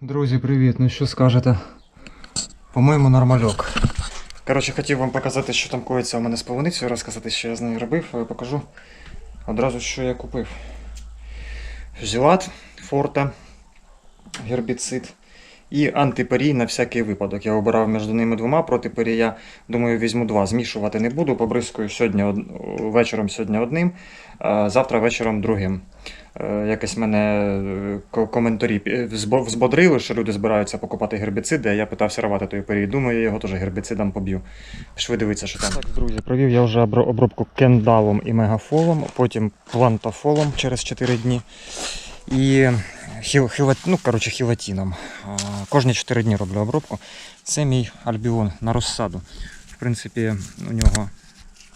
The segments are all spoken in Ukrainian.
Друзі, привіт! Ну що скажете? По-моєму, нормальок. Коротше, хотів вам показати, що там коїться у мене з полуницею, розказати, що я з нею робив, але покажу одразу, що я купив. Зілат, форта, гербіцид і антиперій на всякий випадок. Я обирав між ними двома проти. Я думаю, візьму два. Змішувати не буду. Побризкую сьогодні вечором сьогодні одним, а завтра вечором другим. Е, Якось мене е, коментарі взбодрили, що люди збираються покупати гербіциди, а я питався рвати той перій. Думаю, я його теж гербіцидом поб'ю. Пішли дивитися, що там. Так, друзі, провів я вже обробку кендалом і мегафолом, потім плантофолом через 4 дні. І хіл, хілат, ну, коротше, хілатіном. Кожні 4 дні роблю обробку. Це мій альбіон на розсаду. В принципі, у нього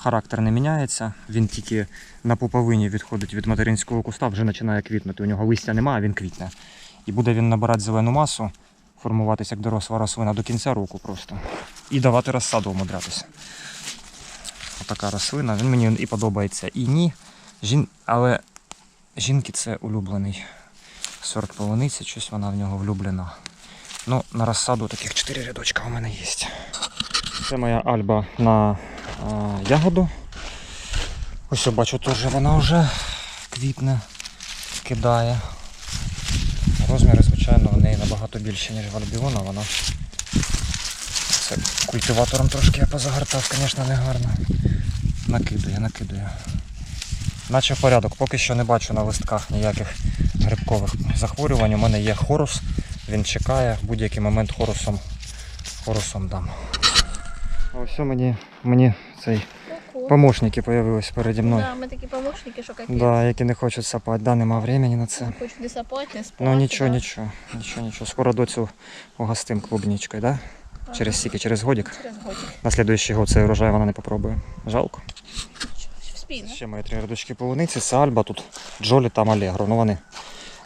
характер не міняється. Він тільки на пуповині відходить від материнського куста, вже починає квітнути. У нього листя немає, а він квітне. І буде він набирати зелену масу, формуватися як доросла рослина до кінця року просто. І давати розсаду умудрятися. Отака рослина. Він мені і подобається, і ні. Жін... Але жінки це улюблений сорт полуниці, щось вона в нього влюблена. Ну, на розсаду таких 4 рядочка у мене є. Це моя альба на ягоду. Ось я бачу, теж вона вже квітне, кидає. Розміри, звичайно, в неї набагато більші, ніж в. Вона це культиватором трошки я позагортав, звісно, не гарно. Накидує, накидує. Наче в порядок, поки що не бачу на листках ніяких грибкових захворювань. У мене є хорус, він чекає, в будь-який момент хорусом, хорусом дам. Ось мені, мені цей помощники появились переді мною. Да, ми такі помощники, що капець. Да, які не хочуть сапати, да, нема времени на це. Хочуть не сапати, не спати. Ну нічого, да. нічого, нічого, нічого. Скоро доцю угостим клубничкою, да? Через стільки, через годик. Через годик. На слідуючий год цей урожай вона не попробує. Жалко. Спійно. Ще мої три рядочки полуниці, це Альба, тут Джолі там Алегро. Ну вони,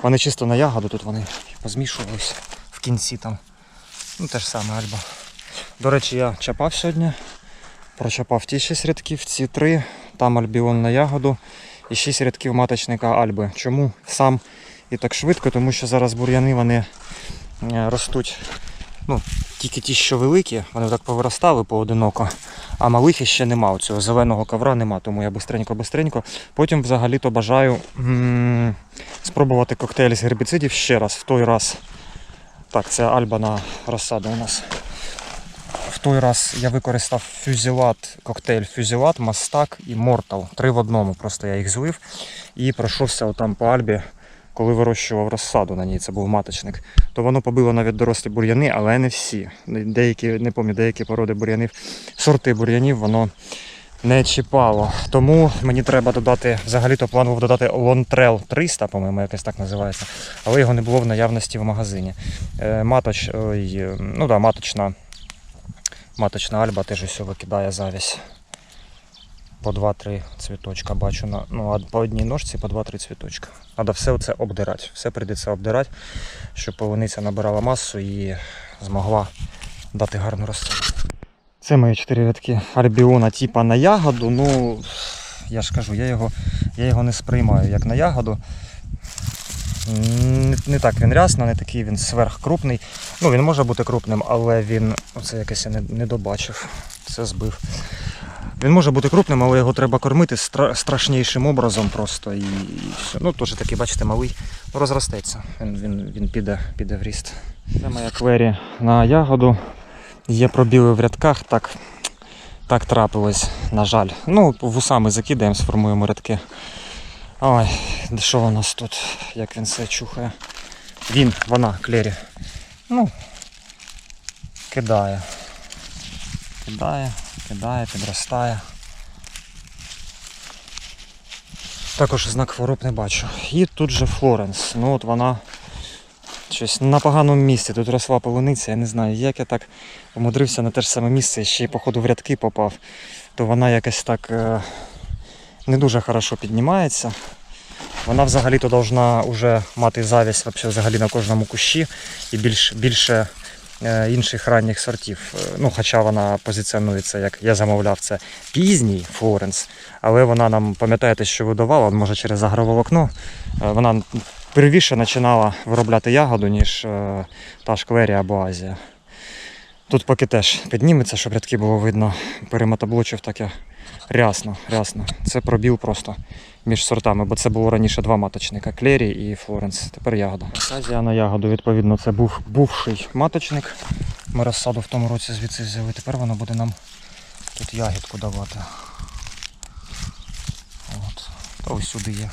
вони чисто на ягоду, тут вони позмішувались в кінці там. Ну те ж саме Альба. До речі, я чапав сьогодні. Прочапав ті 6 рядків, ці три, там альбіон на ягоду і 6 рядків маточника Альби. Чому сам і так швидко? Тому що зараз бур'яни вони е, ростуть. Ну, тільки ті, що великі, вони так повиростали поодиноко, а малих іще нема. Цього зеленого ковра нема, тому я бистренько-бистренько. Потім взагалі-то бажаю спробувати коктейль з гербіцидів ще раз, в той раз. Так, це Альба на розсаду у нас. Той раз я використав фюзілат, коктейль фюзілат, мастак і мортал. Три в одному. Просто я їх злив і пройшовся отам по Альбі, коли вирощував розсаду на ній, це був маточник. То воно побило навіть дорослі бур'яни, але не всі. Деякі, не пам'ятаю, деякі породи бур'янів, сорти бур'янів воно не чіпало. Тому мені треба додати, взагалі-то план був додати Лонтрел 300, по-моєму, якось так називається, але його не було в наявності в магазині. Е, Маточ, ой, е, ну да, маточна, маточна альба теж ось викидає завість. По 2-3 цвіточка бачу на ну, по одній ножці по 2-3 цвіточка. Треба все це обдирати. Все прийдеться обдирати, щоб полуниця набирала масу і змогла дати гарну розсаду. Це мої чотири рядки альбіона типа на ягоду. Ну, я ж кажу, я його, я його не сприймаю як на ягоду. Не, не так він рясно, не такий він сверхкрупний. Ну, він може бути крупним, але він. Оце якось я не, не добачив. Це збив. Він може бути крупним, але його треба кормити стра- страшнішим образом просто. І, і все. Ну, теж такий, бачите, малий. Ну, розростеться. Він, він, він піде, піде в ріст. Це моя квері на ягоду. Є пробіли в рядках, так, так трапилось, на жаль. Ну, вусами закидаємо, сформуємо рядки. Ой, що у нас тут? Як він це чухає? Він, вона, клері. Ну, кидає. Кидає, кидає, підростає. Також знак хвороб не бачу. І тут же Флоренс. Ну от вона щось на поганому місці. Тут росла полуниця, я не знаю, як я так умудрився на те ж саме місце, ще й походу в рядки попав, то вона якось так е, не дуже хорошо піднімається. Вона взагалі-то должна вже мати завість взагалі на кожному кущі і більш, більше е, інших ранніх сортів. Е, Ну, хоча вона позиціонується, як я замовляв, це пізній Флоренс, але вона нам, пам'ятаєте, що видавала, може через агроволокно, е, вона первіше починала виробляти ягоду, ніж та ж Квері або Азія. Тут поки теж підніметься, щоб рядки було видно. Перемотоблочив таке рясно, рясно. Це пробіл просто між сортами, бо це було раніше два маточника Клері і Флоренс. Тепер ягода. Азія на ягоду, відповідно, це був бувший маточник. Ми розсаду в тому році звідси взяли. Тепер воно буде нам тут ягідку давати. От. Та ось сюди є.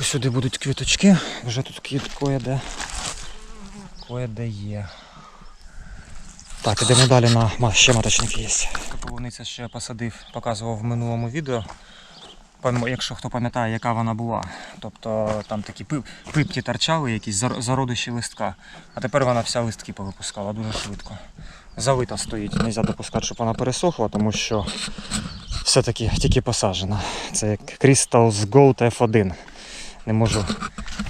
Ось сюди будуть квіточки. Вже тут квіт кое-де. Кое-де є. Так, ідемо далі на ще маточник є. Полуниця ще посадив, показував в минулому відео. Якщо хто пам'ятає, яка вона була. Тобто там такі пип- пипки торчали, якісь зар- зародиші листка. А тепер вона вся листки повипускала дуже швидко. Залита стоїть. Не можна допускати, щоб вона пересохла, тому що все-таки тільки посаджена. Це як Crystals Gold F1. Не можу,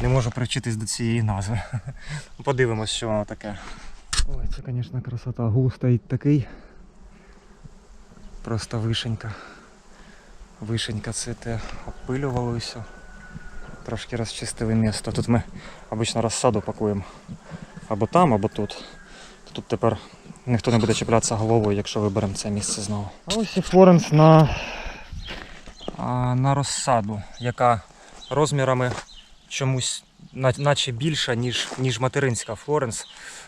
не можу привчитись до цієї назви. Подивимось, що воно таке. Ой, це, звісно, красота. Гул стоїть такий. Просто вишенька. Вишенька цвіте, обпилювали все. Трошки розчистили місто. Тут ми обично розсаду пакуємо або там, або тут. Тут тепер ніхто не буде чіплятися головою, якщо виберемо це місце знову. А ось і Флоренс на, на розсаду, яка розмірами чомусь наче більша, ніж, ніж материнська Флоренс.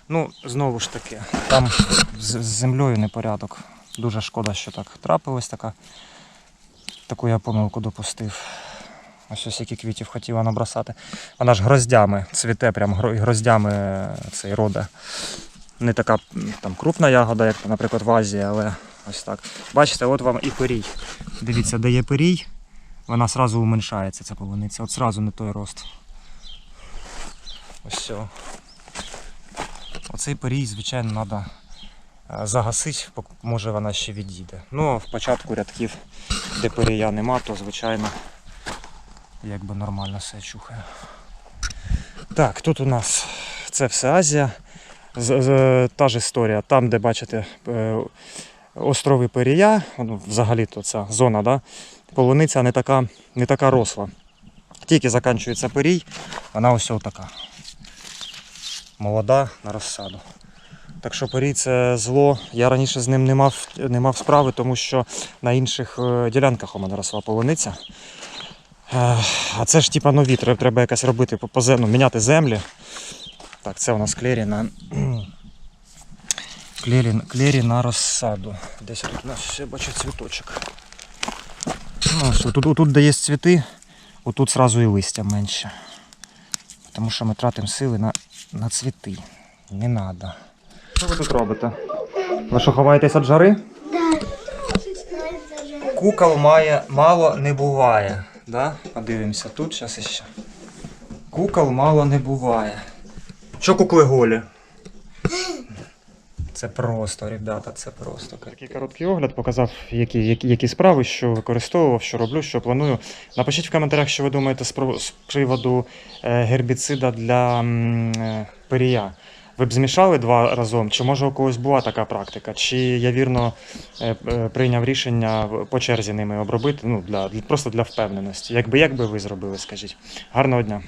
Ну, знову ж таки, там з, з землею непорядок. Дуже шкода, що так трапилось така. Таку я помилку допустив. Ось ось які квітів хотіла набросати. Вона ж гроздями цвіте, прям гроздями е, цей роде. Не така там крупна ягода, як, наприклад, в Азії, але ось так. Бачите, от вам і пирій. Дивіться, де є пирій, вона одразу уменшається, ця полуниця. От зразу не той рост. Ось все. Оцей пирій, звичайно, треба загасити, може вона ще відійде. Ну, в початку рядків, де пирія нема, то звичайно якби нормально все чухає. Так, тут у нас це все Азія. З- та ж історія. Там, де бачите е, острови Пирія, ну, взагалі то ця зона, да, полуниця не така, не така росла. Тільки закінчується пирій, вона ось така. Молода на розсаду. Так що пирій це зло. Я раніше з ним не мав, не мав справи, тому що на інших е, ділянках у мене росла полуниця. Е, А це ж типа нові, треба, якось робити по, по зе- ну, міняти землі. Так, це у нас клері на. Клері, клері на розсаду. Десь тут у нас ще бачу цвіточок. Ну, ось тут, тут, де є цвіти, отут зразу і листя менше. Тому що ми тратимо сили на, на цвіти. Не треба. Що ви тут робите? Ви що ховаєтесь від жари? Кукол має мало не буває. Да? Подивимося тут, зараз іще. Кукол мало не буває. Що кукли голі? Це просто, ребята, це просто. Такий короткий огляд показав, які, які, які справи, що використовував, що роблю, що планую. Напишіть в коментарях, що ви думаєте з, приводу е, гербіцида для е, пирія. Ви б змішали два разом, чи може у когось була така практика? Чи я вірно е, прийняв рішення по черзі ними обробити? Ну, для, для, просто для впевненості. Якби, як би ви зробили, скажіть. Гарного дня.